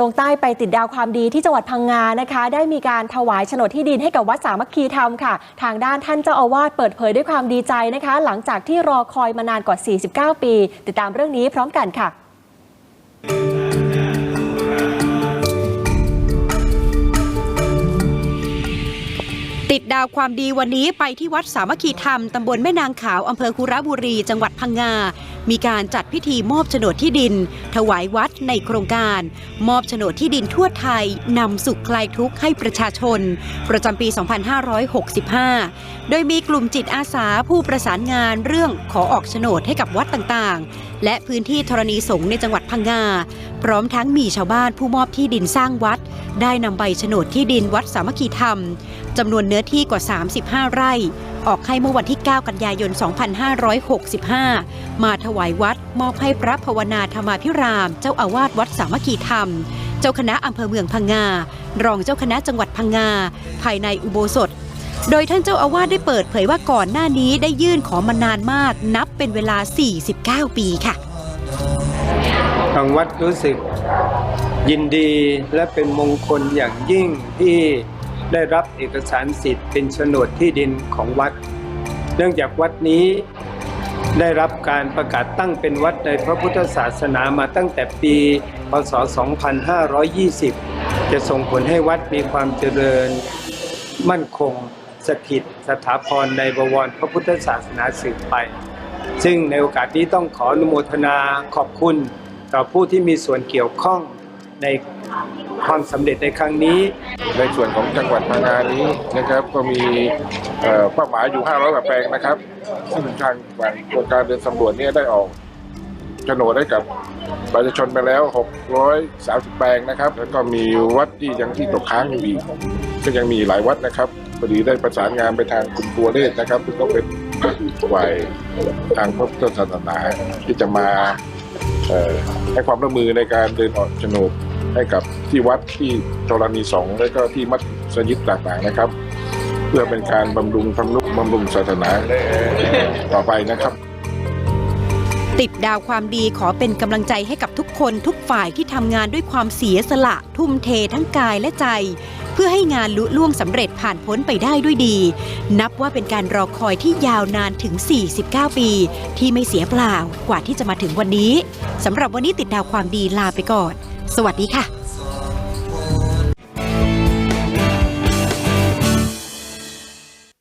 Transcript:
ลงใต้ไปติดดาวความดีที่จังหวัดพังงานะคะ ได้มีการถวายโฉนดที่ดินให้กับวัดสามัคคีธรรมค่ะ ทางด้านท่านเจ้าอาวาสเปิดเผยด้วยความดีใจนะคะ หลังจากที่รอคอยมานานกว่า 49 ปี ติดตามเรื่องนี้พร้อมกันค่ะ ติดดาวความดีวันนี้ไปที่วัดสามัคคีธรรมตำบลแม่นางขาวอำเภอคุระบุรี จังหวัดพังงา มีการจัดพิธีมอบโฉนดที่ดิน ถวายวัดในโครงการ มอบโฉนดที่ดินทั่วไทยนำสุขคลายทุกข์ให้ประชาชน ประจำปี 2565 โดยมีกลุ่มจิตอาสาผู้ประสานงานเรื่องขอออกโฉนดให้กับวัดต่างๆและพื้นที่ธรณีสงในจังหวัดพังงา พร้อมทั้งมีชาวบ้านผู้มอบที่ดินสร้างวัด ได้นำใบโฉนดที่ดินวัดสามัคคีธรรมจำนวนเนื้อที่กว่า 35 ไร่ ออกให้เมื่อวันที่ 9 กันยายน 2565 มาถวายวัดมอบให้พระภาวนาธรรมาภิราม เจ้าอาวาสวัดสามัคคีธรรม เจ้าคณะอำเภอเมืองพังงา รองเจ้าคณะจังหวัดพังงา ภายในอุโบสถ โดยท่านเจ้าอาวาสได้เปิดเผยว่าก่อนหน้านี้ได้ยื่นขอมานานมาก นับเป็นเวลา 49 ปีค่ะ ทางวัดรู้สึกยินดีและเป็นมงคลอย่างยิ่งที่ได้รับเอกสารสิทธิ์เป็นโฉนดที่ดินของวัด เนื่องจากวัดนี้ได้รับการประกาศตั้งเป็นวัดในพระพุทธศาสนามาตั้งแต่ปี พศ 2520 จะส่งผลให้วัดมีความเจริญมั่นคง สถิตสถาพรในบวรพระพุทธศาสนาสืบไป ซึ่งในโอกาสนี้ต้องขออนุโมทนาขอบคุณต่อผู้ที่มีส่วนเกี่ยวข้องในความสำเร็จในครั้งนี้ ในส่วนของจังหวัดพังงานี้นะครับก็มีเอ่อเป้าหมายอยู่ 500กว่าแปลงนะครับ ซึ่งทางโครงการเดินสำรวจเนี่ยได้ออก โฉนดให้กับประชาชนไปแล้ว 630 แปลงนะครับ แล้วก็มีวัดที่ยังที่ตกค้างอยู่อีกก็ยังมีหลายวัดนะครับพอดีได้ประสานงานไปทางคุณปัวเลศนะครับซึ่งก็เป็นฝ่ายทางพระพุทธศาสนาที่จะมาให้ความร่วมมือในการเดินออกโฉนดให้กับที่วัดที่ธรณีสองและก็ที่มัสยิดต่างๆนะครับ เพื่อเป็นการบำรุงทำนุบำรุงศาสนาต่อไปนะครับ ติดดาวความดีขอเป็นกำลังใจให้กับทุกคนทุกฝ่ายที่ทำงานด้วยความเสียสละ ทุ่มเททั้งกายและใจ เพื่อให้งานลุล่วงสำเร็จผ่านพ้นไปได้ด้วยดี นับว่าเป็นการรอคอยที่ยาวนานถึง 49 ปี ที่ไม่เสียเปล่ากว่าที่จะมาถึงวันนี้สำหรับวันนี้ติดดาวความดีลาไปก่อน สวัสดีค่ะ